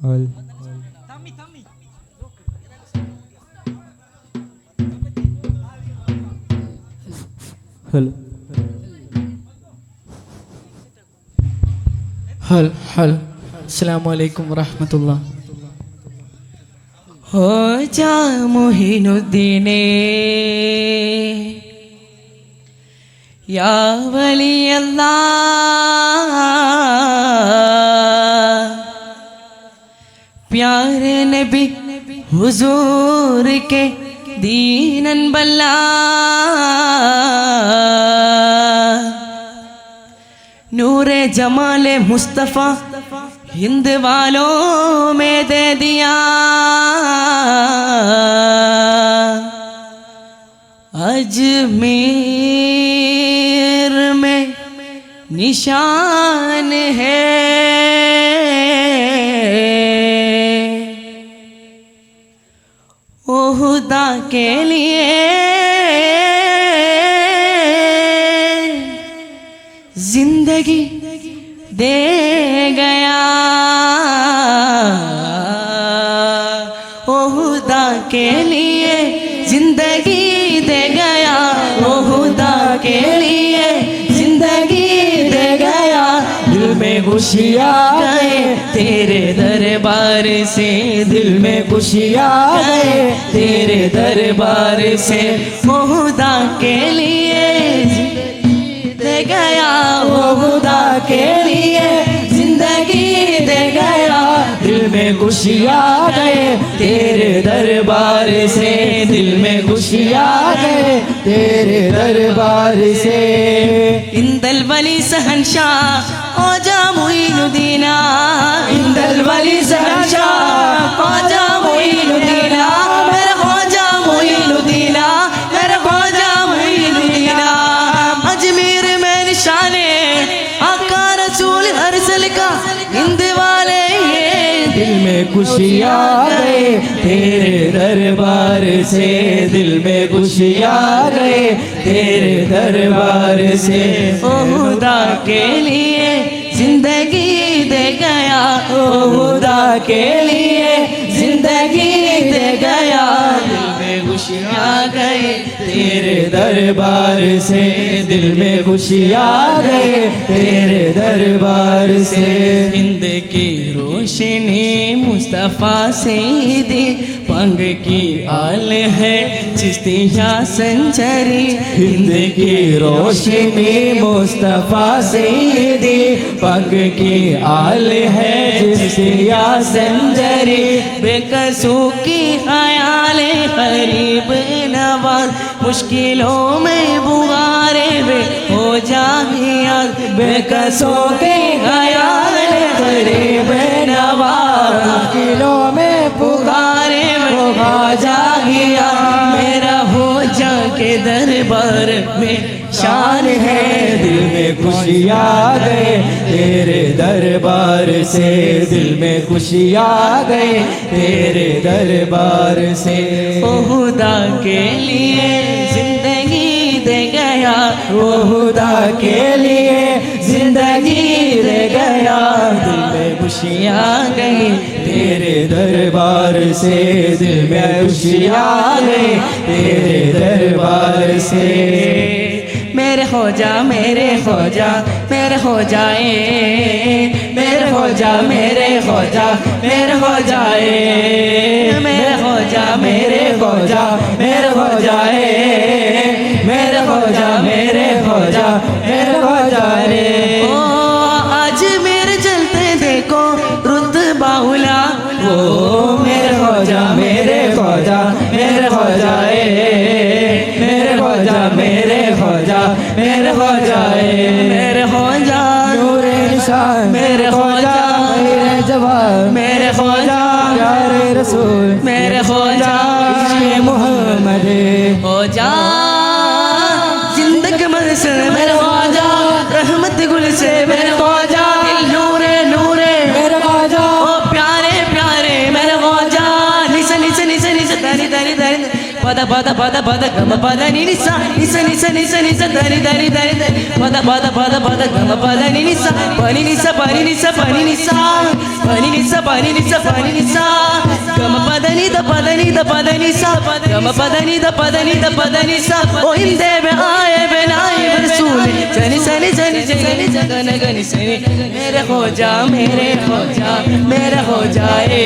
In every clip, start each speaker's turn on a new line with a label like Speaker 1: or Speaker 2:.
Speaker 1: All. Hello
Speaker 2: ഹൽ ഹൽ അസ്സലാമു അലൈക്കും വറഹ്മത്തുള്ളാ
Speaker 3: ഹോ ജാ മുഹിനുദ്ദീനേ യാ پیارے نبی، حضور کے دینن بلا نور جمال مصطفیٰ ہند والوں میں دے دیا۔ اجمیر میں نشان ہے۔ عہدہ کے لیے۔ زندگی دے گیا۔ عہدہ کے لیے۔ خوشی آئے، تیرے دربار سے دل میں
Speaker 1: خوشی آئے۔
Speaker 3: تیرے دربار سے مہدا کے لیے دے گیا وہ کے لیے زندگی دے گیا۔ دل
Speaker 1: میں خوشی گئے تیرے دربار سے دل میں خوشیاں گئے تیرے دربار سے
Speaker 3: اندل ولی سہن شاہ
Speaker 1: خوشیاں گئے تیرے دربار سے دل میں خوشیاں گئے تیرے دربار سے۔
Speaker 3: خدا کے لیے زندگی دے گیا خدا کے لیے تیرے
Speaker 1: دربار سے دل میں خوشی آ گئے۔ تیرے دربار سے
Speaker 3: ہند کی روشنی مصطفیٰ سے دی پنگ کی آل ہے چشتیاں سنچری۔ ہند
Speaker 1: کی روشنی مصطفیٰ سے دی پنگ کی آل ہے چشتیاں
Speaker 3: سنچری۔ بے قصو کی حیال قریب نواز مشکلوں میں بغارے بے ہو جایا بے کسوں کے خیال غریب نواز
Speaker 1: مشکلوں میں
Speaker 3: بغارے بے ہو جایا کے دربار میں شان ہے دل
Speaker 1: میں خوشی آگئے گئے۔ تیرے دربار سے دل میں خوشی آگئے گئے۔ تیرے دربار سے
Speaker 3: خدا کے لیے زندگی دے گیا۔
Speaker 1: خدا کے لیے زندگی دے گیا۔ دل
Speaker 3: میں خوشی آ گئی۔
Speaker 1: تیرے دربار سے دل میں خوشیاں ہیں۔ تیرے دربار سے
Speaker 3: میرے ہو جا میرے ہو جا میرے ہو جائے میرے ہو جا میرے ہو جا میرے ہو جائے میرے ہو جا میرے ہو
Speaker 1: جا میرے ہو جائے میرے ہو جا میرے ہو جا میرے ہو جائے
Speaker 3: میرے خواجہ میرے
Speaker 1: خواجہ میرے خواجہ میرے خواجہ میرے خواجہ میرے خواجہ
Speaker 3: میرے خواجہ نور
Speaker 1: نشان میرے خواجہ میرے جواب
Speaker 3: میرے خواجہ
Speaker 1: یار رسول میرے خواجہ محمد
Speaker 3: ہو جا زندگ مل سے میرے خواجہ رحمت گل سے میرے ಪದ ಪದ ಪದ ಪದ ಗಮ ಪದ ನಿನಿಸ ನಿಸ ನಿಸ ನಿಸ ನಿಸ ಧನಿ ಧನಿ ಧನಿ ಧನಿ ಪದ ಪದ ಪದ ಪದ ಗಮ ಪದ ನಿನಿಸ ಪನಿ ನಿಸ ಪನಿ ನಿಸ ಪನಿ ನಿಸ ಪನಿ ನಿಸ ಪನಿ ನಿಸ ಪನಿ ನಿಸ تم پتنی دا پتنی دا پتنی سا پتی پتنی دا پتنی دتنی ساندے میں آئے بنا سونی چنی سنی چنی جگنی جگہ سنی میرے ہو جا میرے خوجا میرا ہو جائے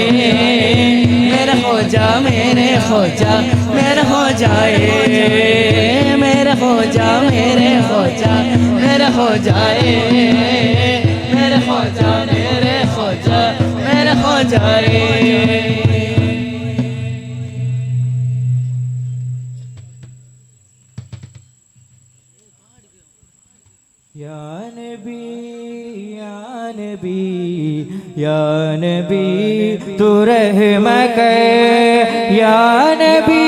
Speaker 3: میرا ہو جا میرے خوجا میرا ہو جائے میرا ہو جا میرے ہوجا میرا ہو جائے میرا ہو جا میرے خوجا میرا ہو جائے
Speaker 1: یا نبی، تو رحم کر یا نبی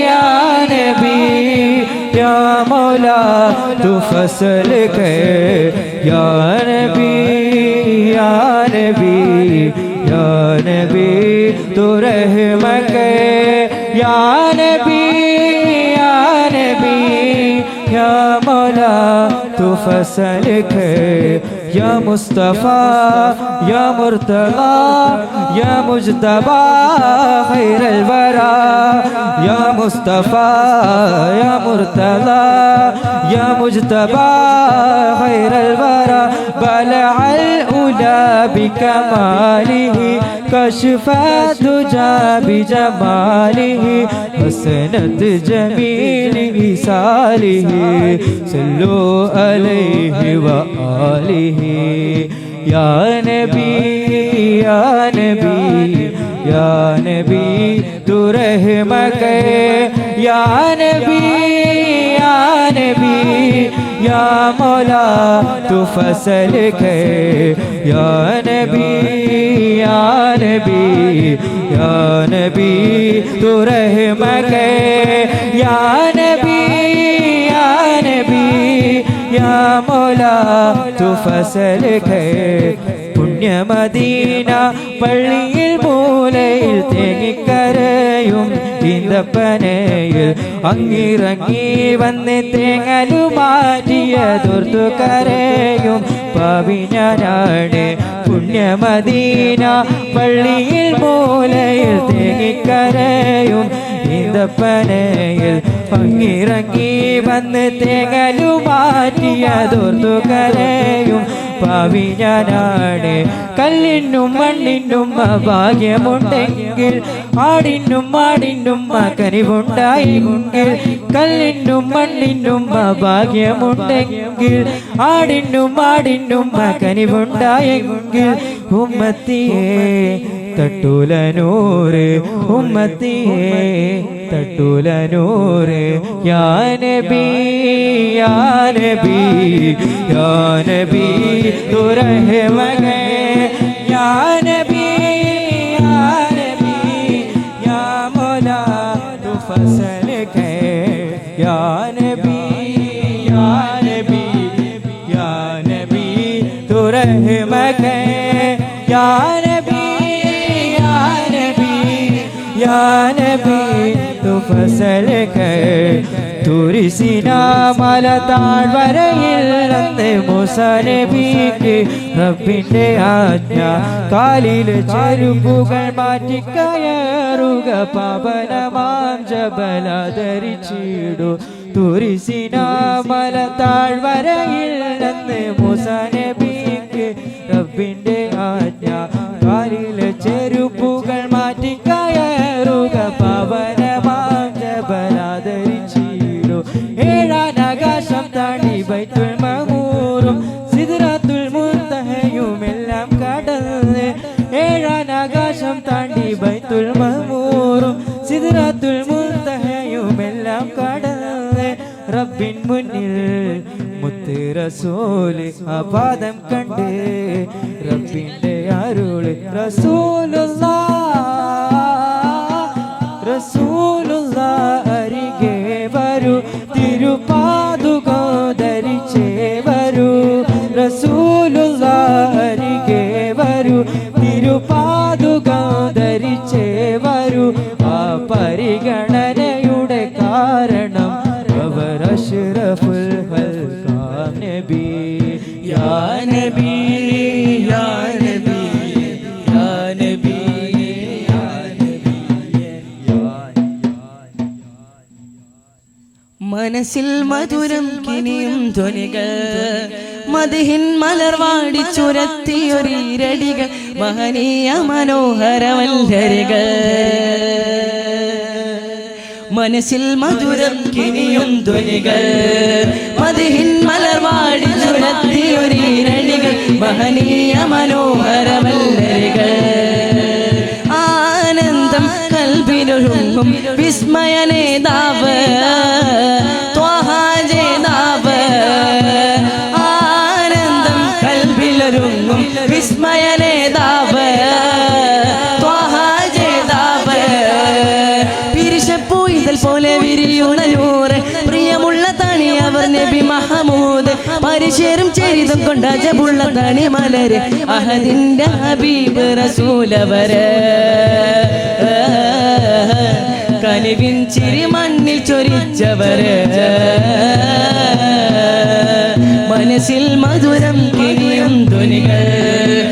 Speaker 1: یا نبی، یا مولا، تو فصل کر یا نبی یا نبی یا نبی، تو رحم کر یا نبی یا نبی، یا مولا، تو فصل کر يا مصطفى يا مرتضى يا مجتبى خير البرى يا مصطفى يا مرتضى يا مجتبى خير البرى بلع الأولى بكماله كشف الدجى بجماله حسنت جميل إساله صلوا عليه وآله. آلہ یا نبی یا نبی یا نبی تو رحم کرے یا نبی یا نبی یا مولا تو فصل کے یا نبی یا نبی یا نبی تو رحم کرے یا نبی یا نبی യാ മൗല തുഫസൽ പുണ്യമദീന പള്ളിയിൽ മൂലയിൽ തേങ്ങിക്കരയും ഈന്തപ്പനയിൽ അങ്ങിറങ്ങി വന്ന് തേങ്ങലു മാറ്റിയ ദുർത്തു കരയും പവിഞ്ഞനാണ് പുണ്യമദീന പള്ളിയിൽ മൂലയിൽ തേങ്ങിക്കരയും ഈന്തപ്പനയിൽ അങ്ങിറങ്ങി വന്ന് തേങ്ങലു മാറ്റിയതൊർത്തു കരയും. പാവി ഞാനാണ്. കല്ലിനും മണ്ണിനും ഭാഗ്യമുണ്ടെങ്കിൽ ആടിനും മാടിനും കനിവുണ്ടായെങ്കിൽ കല്ലിനും മണ്ണിനും ഭാഗ്യമുണ്ടെങ്കിൽ ആടിനും മാടിനും കനിവുണ്ടായെങ്കിൽ ഉമ്മത്തിയെ تٹول نور گھومتی ہے تٹول نور جان بیان بھی جان بھی تورہ مگے جانب یان بھی یانو لو നബി തു ഫസൽ കർ തുരിസിന മല താഴ്വരയിൽ അന്ന് മുസനബിക്ക് റബ്ബിന്റെ ആജ്ഞ കാലിൽ ചെരുപ്പുകൾ മാറ്റിക്കയറുക പവനമാം ജബല ധരിച്ചിടു തുരിസിന മല താഴ്വരയിൽ അന്ന് മുസനബിക്ക് റബ്ബിന്റെ ആജ്ഞ കാലിൽ ചെരു ഏഴാനാകാശം താണ്ടി ബൈത്തുൽ മഹൂറും സിദ്റാത്തുൽ മുൻതഹയുമെല്ലാം കടന്ന് ഏഴാനാകാശം താണ്ടി ബൈത്തുൽ മഹൂറും സിദ്റാത്തുൽ മുൻതഹയുമെല്ലാം കടന്ന് റബ്ബിൻ മുന്നിൽ മുത്ത് റസൂൽ ആ പാദം കണ്ട് റബ്ബിന്റെ അരുൾ റസൂലുള്ള റസൂലുള്ള റസൂലുള്ളാരികെ വരൂ. തിരുപാതുക ധരിച്ചേ വരൂ ആ പരിഗണനയുടെ കാരണം അവർ അഷ്റഫുൽ ഹൽക്കാം നബി
Speaker 3: യാ നബി യാ നബി യാ നബി. മനസ്സിൽ മധുരം കിനിയും ധ്വനികൾ. മതിഹിൻ മലർവാടി ചുരത്തിയൊരീരടികൾ മഹനീയ മനോഹരവല്ലരികൾ. മനസ്സിൽ മധുരം കിനിയും ധ്വനികൾ. മതിഹിൻ മലർവാടി ചുരത്തിയൊരീരടികൾ മഹനീയ മനോഹരവല്ലരികൾ. ആനന്ദം കൽവിനൊഴുങ്ങും വിസ്മയ നബി മഹമൂദ് പരിശേരും ചരിതം കൊണ്ട് അജബുള്ള തണി മലര് അഹദിന്റെ ഹബീബ് റസൂലവര്. കനിവിൻ ചിരി മണ്ണിൽ ചൊരിച്ചവര്. മനസ്സിൽ മധുരം കിരിയും ധ്വനികൾ.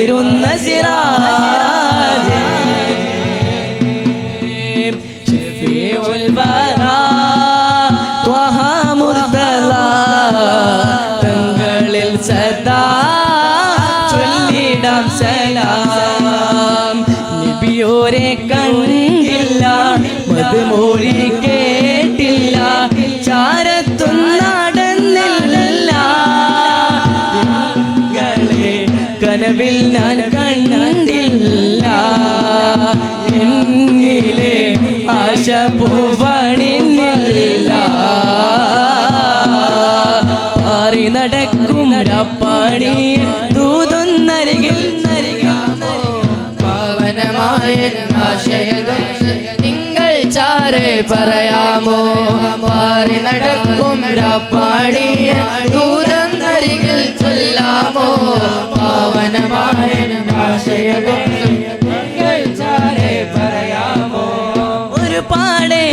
Speaker 3: കാത്തിരുന്ന സിറാജേ മുർത്തല തങ്ങളിൽ സദാ ചൊല്ലിടാം സലാം. നബിയോരെ കണ്ടില്ല മധുമോഴി പൂവണില്ല മാറി നടക്കും പണി ദൂതൊന്നരികിൽ
Speaker 4: പവനമായ നിങ്ങൾ ചാരെ പറയാമോ? മാറി നടക്കും പണി ദൂരം നരികിൽ ചൊല്ലാമോ? പാവനമായ ആശയകം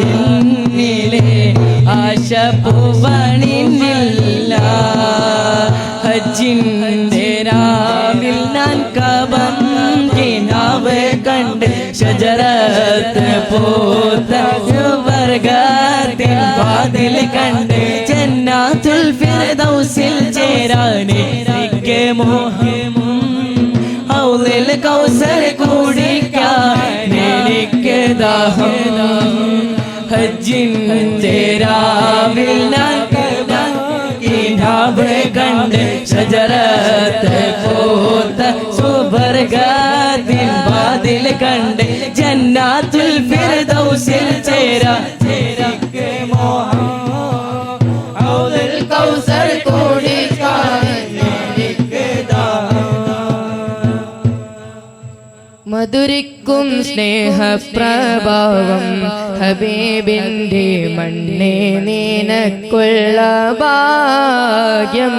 Speaker 3: എന്നിലെ ആശ പൂവണില്ല ഹജ്ജിന്റെ രാവിൽ ഞാൻ കബം കിനാവ് കണ്ട് ഷജറത്ത് പോത്ത വർഗത്തിൻ വാതിൽ കണ്ട് ജന്നാത്തുൽ ഫിർദൗസിൽ ചേരാന് എനിക്ക് മോഹമും ഔലിൽ കൗസർ കുടിക്കാൻ എനിക്ക് ദാഹം. ഹജ്ജിന്റെ രാവിൽ ഞാൻ കിനാവ് കണ്ട് ഷജറത്ത് പൂത്ത സുവർഗത്തിൻ വാതിൽ കണ്ട് ജന്നാത്തുൽ ഫിർദൗസിൽ ചേരാ
Speaker 4: മധുരിക്കും സ്നേഹപ്രഭാവം ഹബീബിന്റെ മണ്ണേ നീനക്കുള്ള ഭാഗ്യം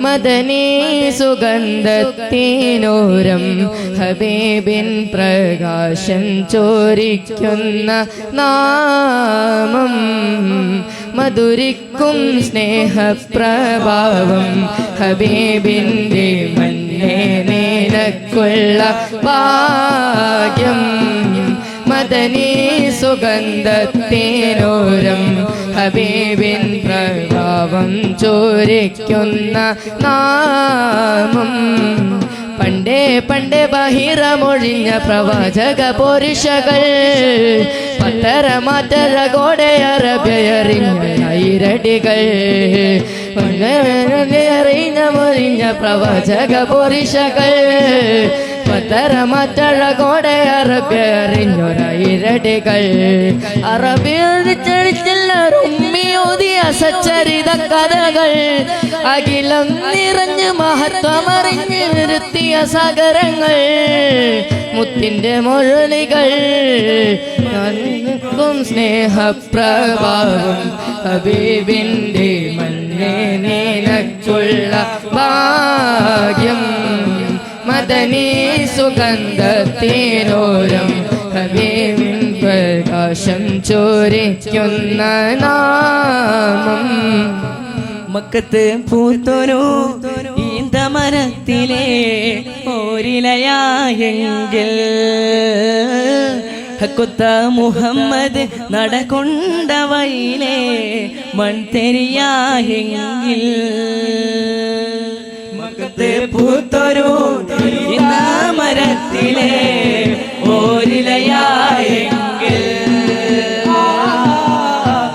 Speaker 4: മദനീ സുഗന്ധത്തിനോരം ഹബീബിൻ പ്രകാശം ചോരിക്കുന്ന നാമം. മധുരിക്കും സ്നേഹപ്രഭാവം ഹബീബിന്റെ മന്നേ നിനക്കുള്ള ഭാഗ്യം. മദനീ സുഗന്ധത്തിനോരം ഹബീബിൻ പ്രഭാവം ചോരിക്കുന്ന നാമം. പണ്ടേ പണ്ടേ ബഹിറമൊഴിഞ്ഞ പ്രവാചക പുരുഷകൾ പത്തര മാറ്റര കോടയറ അറബിയറിഞ്ഞ ഐരടികൾ അറിഞ്ഞ മൊരിഞ്ഞ പ്രവാചക പുരുഷകൾ പത്തര മാറ്റഴ കോടെ അറബിയറിഞ്ഞൊരൈരടികൾ അറബിയറിച്ചെല്ലാറുമ്മിയോതിയ സച്ചരിത കഥകൾ അഖിലം നിറഞ്ഞ് മഹത്വമറിഞ്ഞ് നിർത്തിയ സാഗരങ്ങൾ മുത്തിന്റെ മൊഴികൾ നന്ദിക്കും സ്നേഹപ്രഭാവം ഹബീബിന്റെ മന്നേ നിനക്കുള്ള ഭാഗ്യം. മദനീ സുഗന്ധത്തിനോരം ഹബീബിൻ പ്രകാശം ചോരിക്കുന്ന നാമം.
Speaker 3: മക്കത്ത് പൂത്തൊരു ഈന്തമരത്തിലെ ഓരിലയായെങ്കിൽ ഹക്കുത്ത മുഹമ്മദ് നടകൊണ്ട വൈലേ മൺതെരിയായെങ്കിൽ മക്കത്ത് പൂത്തൊരു മരത്തിലെ ഓരിലയായെങ്കിൽ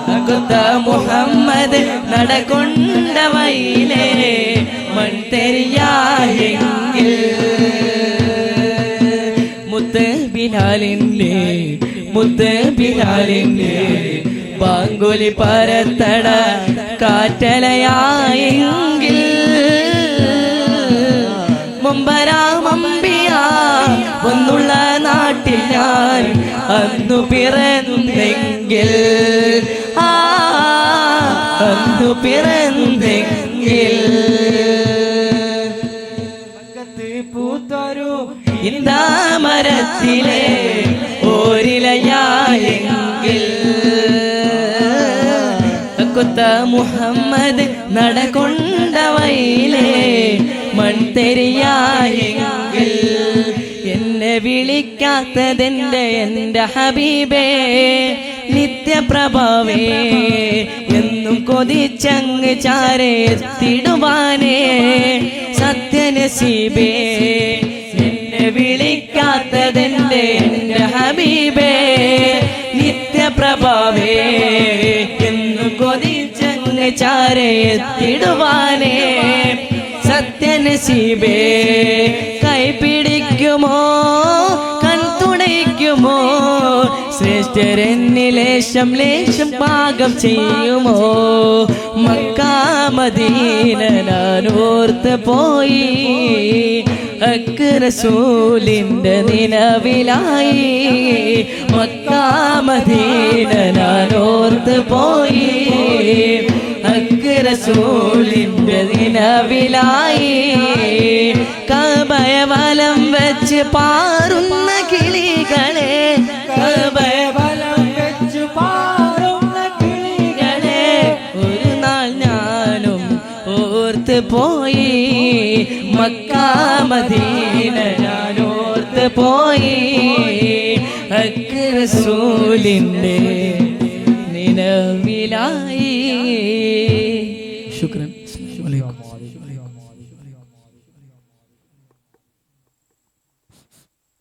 Speaker 3: ഹക്കുത്ത മുഹമ്മദ് നടകൊണ്ട വൈലേ മൺതെരിയായെങ്കിൽ മുത്ത് ബിലാലിന്റെ മുത്ത് ബാങ്കുലി പരത്തട കാറ്റലയായെങ്കിൽ മുമ്പരാമമ്പിയ ഒന്നുള്ള നാട്ടിൽ ഞാൻ അന്നു പിറന്നെങ്കിൽ. ആ അന്നു പിറന്നെങ്കിൽ.
Speaker 1: പൂത്തൊരു
Speaker 3: ഇന്താമരത്തിലെ ഓരിലയായെങ്കിൽ കുത്ത മുഹമ്മദ് നടകൊണ്ട വയിലേ മൺതെരിയായെങ്കിൽ എന്നെ വിളിക്കാത്തതെന്റെ എന്റെ ഹബീബേ നിത്യപ്രഭാവേ എന്നും കൊതിച്ചങ്ങ് ചാരെത്തിടുവാനേ സത്യനസീബേ എന്നെ വിളിക്കാത്തതെന്റെ എന്റെ ഹബീബേ നിത്യപ്രഭാവേ എന്നും കൊതിച്ചങ്ങ് ചാരെത്തിടുവാനേ സത്യനസീബേ കൈപിടിക്കുമോ കൺതുണയ്ക്കുമോ ശ്രേഷ്ഠരെന്നിലേശം ലേശം പാകം ചെയ്യുമോ? മക്കാമദീന ഞാൻ ഓർത്ത് പോയി അക്രസൂലിന്റെ നിലവിലായി മക്കാമദീന ഞാൻ ഓർത്ത് പോയി അക്രസൂലിന്റെ നിലവിലായി കബയവലം വെച്ച് പാറുന്ന പോയി. മക്കാമദീന ഞാനോർത്ത് പോയി. അക്രസൂലിന്റെ നിലവിലായി.